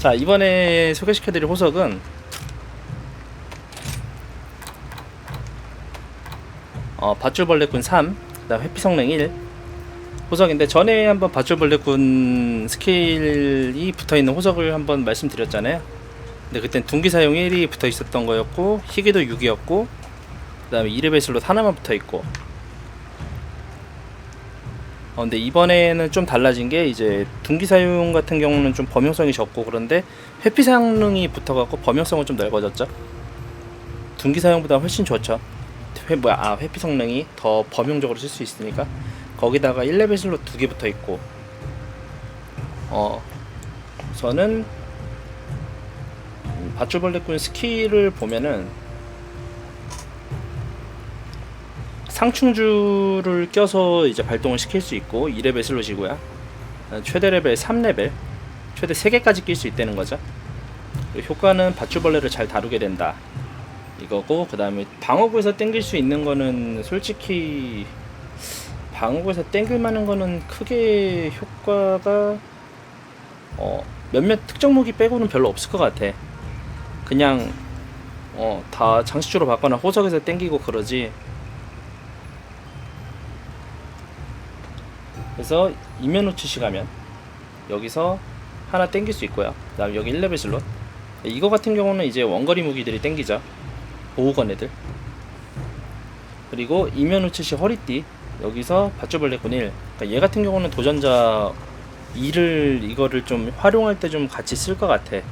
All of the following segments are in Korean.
자 이번에 소개시켜드릴 호석은 어, 밧줄벌레꾼 3 그다음 회피성능 1 호석인데 전에 한번 밧줄벌레꾼 스킬이 붙어있는 호석을 한번 말씀드렸잖아요. 근데 그땐 둥기 사용 1이 붙어 있었던 거였고 희귀도 6이었고 그 다음에 2레벨 슬롯 하나만 붙어 있고 어, 근데 이번에는 좀 달라진 게 이제 둥기 사용 같은 경우는 좀 범용성이 적고 그런데 회피 성능이 붙어갖고 범용성은 좀 넓어졌죠. 둥기 사용보다 훨씬 좋죠. 회, 뭐야 아 회피 성능이 더 범용적으로 쓸 수 있으니까 거기다가 1레벨 슬롯 두 개 붙어 있고 어 음, 밧줄벌레꾼 스킬을 보면은 상충주를 껴서 이제 발동을 시킬 수 있고 2레벨 슬롯이고요. 어, 최대 레벨 3레벨, 최대 3개까지 낄 수 있다는 거죠. 효과는 밧줄벌레를 잘 다루게 된다. 이거고 그 다음에 방어구에서 땡길 수 있는 거는 솔직히 방어구에서 땡길 만한 거는 크게 효과가 어 몇몇 특정 무기 빼고는 별로 없을 것 같아. 그냥 어 다 장식주로 받거나 호석에서 땡기고 그러지 그래서 이면 우측시 가면 여기서 하나 땡길 수 있고요. 그 다음 여기 1레벨 슬롯. 이거 같은 경우는 이제 원거리 무기들이 땡기죠. 보호건 애들. 그리고 이면 우측시 허리띠. 여기서 밧줄벌레꾼 1. 그러니까 얘 같은 경우는 도전자 2를 이거를 좀 활용할 때 좀 같이 쓸 것 같아.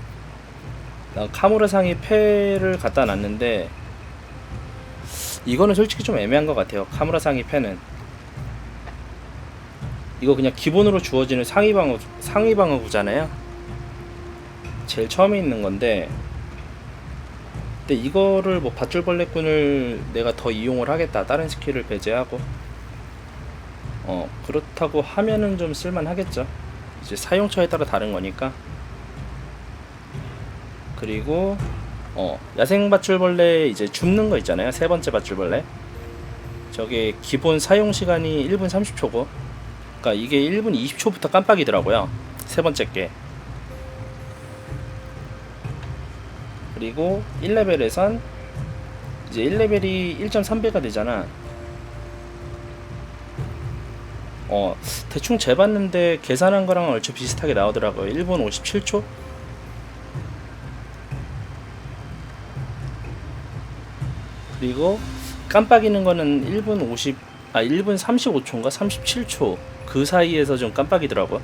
나 카무라상이 패를 갖다 놨는데 이거는 솔직히 좀 애매한 것 같아요. 카무라상이 패는. 이거 그냥 기본으로 주어지는 상위 방어 상위 방어구잖아요. 제일 처음에 있는 건데, 근데 이거를 뭐 밧줄벌레꾼을 내가 더 이용을 하겠다 다른 스킬을 배제하고, 어 그렇다고 하면은 좀 쓸만하겠죠. 이제 사용처에 따라 다른 거니까. 그리고 어 야생 밧줄벌레 이제 줍는 거 있잖아요. 세 번째 밧줄벌레. 저게 기본 사용 시간이 1분 30초고 그러니까 이게 1분 20초부터 깜빡이더라고요. 세 번째 게. 그리고 1레벨에선 이제 1레벨이 1.3배가 되잖아. 어, 대충 재봤는데 계산한 거랑 얼추 비슷하게 나오더라고요. 1분 57초? 그리고 깜빡이는 거는 1분 50, 아 1분 35초인가 37초 그 사이에서 좀 깜빡이더라고.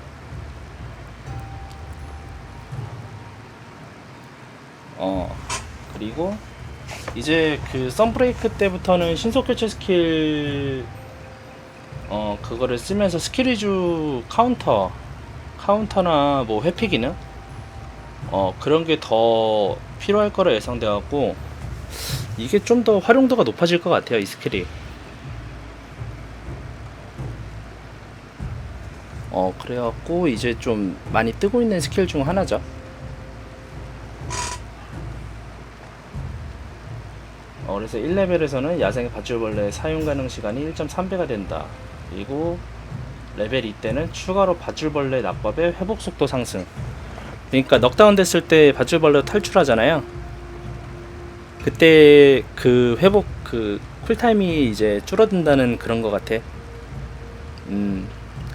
어 그리고 이제 그 썬브레이크 때부터는 신속 교체 스킬 어 그거를 쓰면서 스킬 위주 카운터 카운터나 뭐 회피 기능 어 그런 게 더 필요할 거라 예상돼 갖고 이게 좀 더 활용도가 높아질 것 같아요 이 스킬이. 어 그래갖고 이제 좀 많이 뜨고 있는 스킬 중 하나죠. 어 그래서 1레벨에서는 야생 밧줄벌레 사용 가능 시간이 1.3배가 된다. 그리고 레벨 2때는 추가로 밧줄벌레 낙법의 회복 속도 상승. 그러니까 넉다운 됐을 때 밧줄벌레 탈출하잖아요. 그때 그 회복 그 쿨타임이 이제 줄어든다는 그런 것 같아. 음.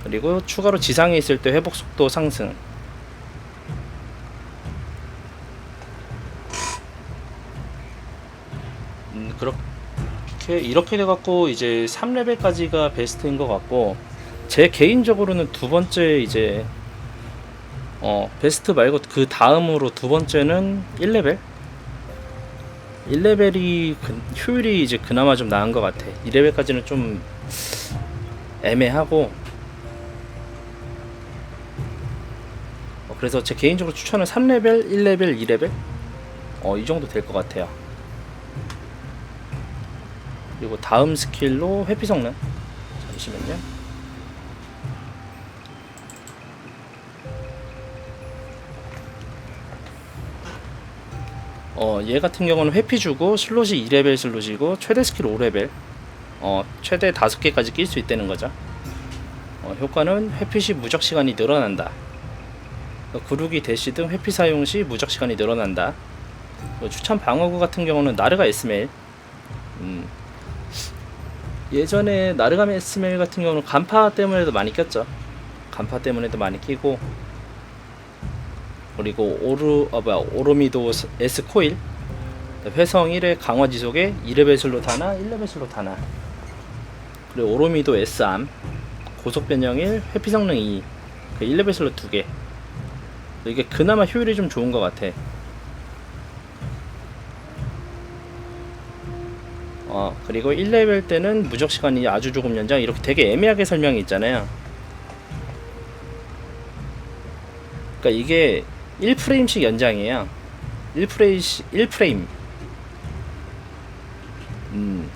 그리고 추가로 지상에 있을 때 회복 속도 상승. 음, 그렇게 이렇게 돼 갖고 이제 3레벨까지가 베스트인 것 같고 제 개인적으로는 두 번째 이제 어, 베스트 말고 그 다음으로 두 번째는 1레벨? 1레벨이 그, 효율이 이제 그나마 좀 나은 것 같아. 2레벨까지는 좀 애매하고 그래서 제 개인적으로 추천은 3레벨, 1레벨, 2레벨 어, 이 정도 될 것 같아요. 그리고 다음 스킬로 회피 성능 잠시만요. 어, 얘 같은 경우는 회피 주고 슬롯이 2레벨 슬롯이고 최대 스킬 5레벨 어, 최대 5개까지 낄 수 있다는 거죠. 어, 효과는 회피 시 무적 시간이 늘어난다. 구르기 대시 등 회피 사용 시 무적 시간이 늘어난다. 뭐 추천 방어구 같은 경우는 나르가 에스멜. 음. 예전에 나르가 에스멜 같은 경우는 간파 때문에도 많이 꼈죠. 간파 때문에도 많이 끼고 그리고 오르 어 뭐야 오로미도 S 코일 회성 1의 강화 지속에 2레벨 슬롯 하나 1레벨 슬롯 하나 그리고 오로미도 S암 고속 변형 1 회피 성능 2 그 1레벨 슬롯 2개 이게 그나마 효율이 좀 좋은 것 같아. 어 그리고 1레벨 때는 무적 시간이 아주 조금 연장 이렇게 되게 애매하게 설명이 있잖아요. 그러니까 이게 1프레임씩 연장이에요. 1프레임 1프레임. 음.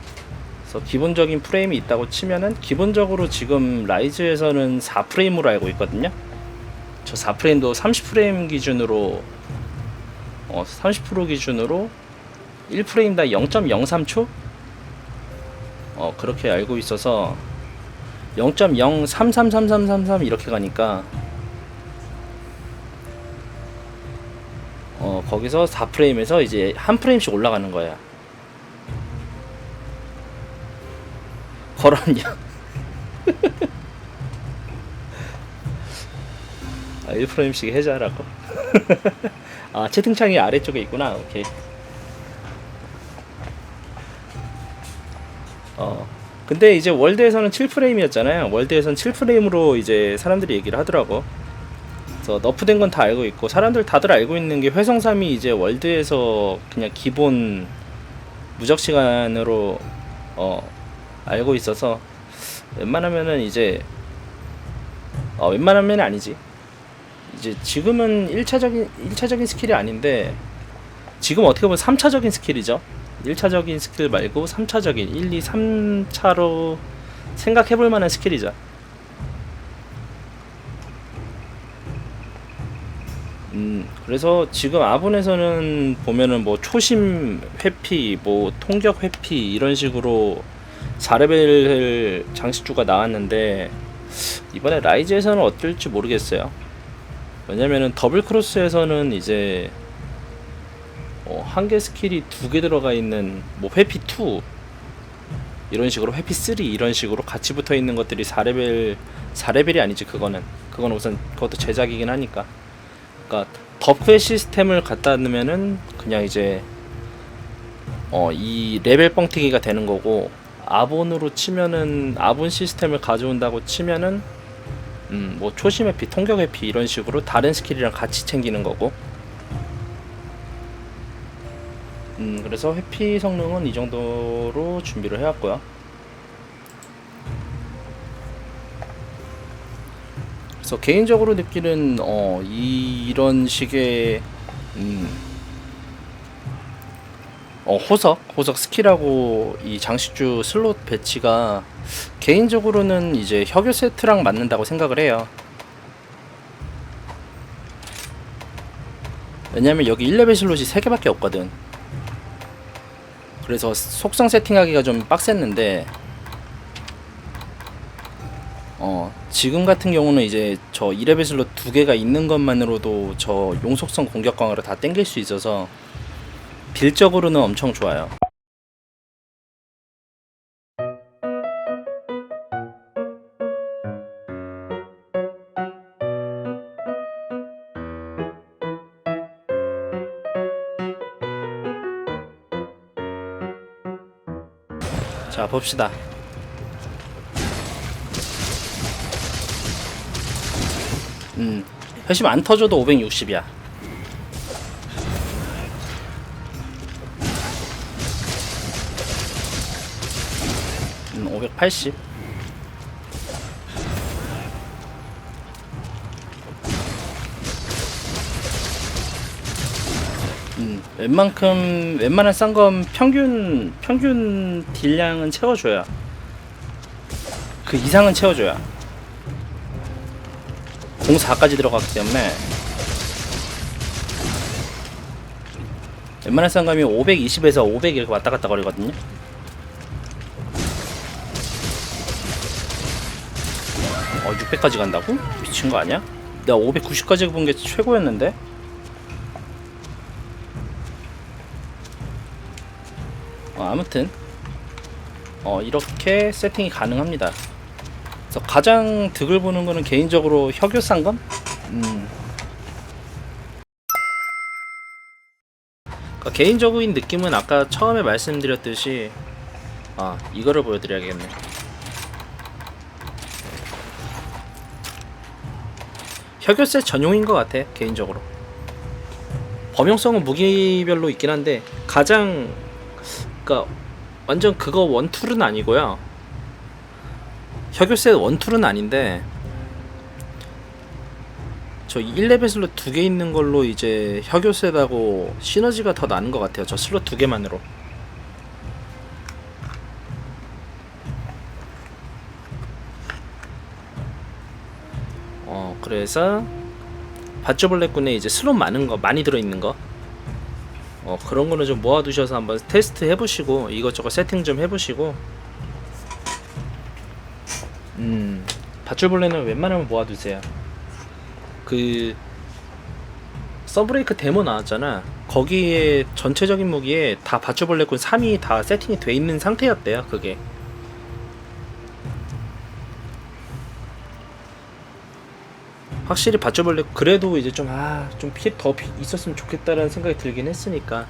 그래서 기본적인 프레임이 있다고 치면은 기본적으로 지금 라이즈에서는 4프레임으로 알고 있거든요 저 4프레임도 30프레임 기준으로 어, 30% 기준으로 1프레임당 0.03초 어, 그렇게 알고 있어서 0.03333333 이렇게 가니까 어, 거기서 4프레임에서 이제 한 프레임씩 올라가는 거야. 걸었냐? 1프레임씩 해자라고? 아, 채팅창이 아래쪽에 있구나. 오케이. 어. 근데 이제 월드에서는 7프레임이었잖아요. 월드에서는 7프레임으로 이제 사람들이 얘기를 하더라고. 그래서 너프된 건 다 알고 있고 사람들 다들 알고 있는 게 회성삼이 이제 월드에서 그냥 기본 무적 시간으로 어 알고 있어서 웬만하면은 이제 어 웬만하면 아니지 이제 지금은 1차적인 1차적인 스킬이 아닌데 지금 어떻게 보면 3차적인 스킬이죠 1차적인 스킬 말고 3차적인 1, 2, 3차로 생각해 볼 만한 스킬이죠 음, 그래서 지금 아본에서는 보면은 뭐 초심 회피, 뭐 통격 회피 이런 식으로 4레벨 장식주가 나왔는데 이번에 라이즈에서는 어떨지 모르겠어요. 왜냐면은 더블 크로스에서는 이제 어, 한 개 스킬이 두 개 들어가 있는 뭐 회피 2 이런 식으로 회피 3 이런 식으로 같이 붙어 있는 것들이 4레벨 4레벨이 아니지 그거는. 그건 우선 그것도 제작이긴 하니까. 그러니까 덕회 시스템을 갖다 놓으면은 그냥 이제 어 이 레벨 뻥튀기가 되는 거고 아본으로 치면은 아본 시스템을 가져온다고 치면은 음 뭐 초심 회피, 통격 회피 이런 식으로 다른 스킬이랑 같이 챙기는 거고 음 그래서 회피 성능은 이 정도로 준비를 해왔고요. 그래서 개인적으로 느끼는 어 이, 이런 식의 음, 어 호석 호석 스킬하고 이 장식주 슬롯 배치가 개인적으로는 이제 혁유 세트랑 맞는다고 생각을 해요. 왜냐면 여기 1레벨 슬롯이 3개밖에 없거든. 그래서 속성 세팅하기가 좀 빡셌는데 어, 지금 같은 경우는 이제 저 2레벨 슬롯 두 개가 있는 것만으로도 저 용속성 공격 강화를 다 땡길 수 있어서 빌적으로는 엄청 좋아요. 자, 봅시다. 음, 회심 안 터져도 560이야. 음, 580. 음, 웬만큼 웬만한 싼 건 평균 평균 딜량은 채워줘야 그 이상은 채워줘야 04까지 들어갔기 때문에 웬만한 쌍감이 520에서 500 이렇게 왔다 갔다 거리거든요. 어 600까지 간다고? 미친 거 아니야? 내가 590까지 본 게 최고였는데 어, 아무튼 어, 이렇게 세팅이 가능합니다 그래서 가장 득을 보는 거는 개인적으로 혁유상검 음. 그러니까 개인적인 느낌은 아까 처음에 말씀드렸듯이 아 이거를 보여드려야겠네 혁유셋 전용인 것 같아 개인적으로. 범용성은 무기별로 있긴 한데 가장 그니까 완전 그거 원툴은 아니고요. 혁유셋 원툴은 아닌데 저 1레벨 슬롯 두 개 있는 걸로 이제 혁유셋하고 시너지가 더 나는 것 같아요. 저 슬롯 두 개만으로 어 그래서 바쩌벌레꾼에 이제 슬롯 많은 거 많이 들어있는 거. 어, 그런 거는 좀 모아두셔서 한번 테스트 해보시고 이것저것 세팅 좀 해보시고. 음 밧줄벌레는 웬만하면 모아두세요. 그 서브레이크 데모 나왔잖아. 거기에 전체적인 무기에 다 밧줄벌레꾼 3이 다 세팅이 돼 있는 상태였대요 그게 확실히 밧줄벌레 그래도 이제 좀 아좀피더 있었으면 좋겠다라는 생각이 들긴 했으니까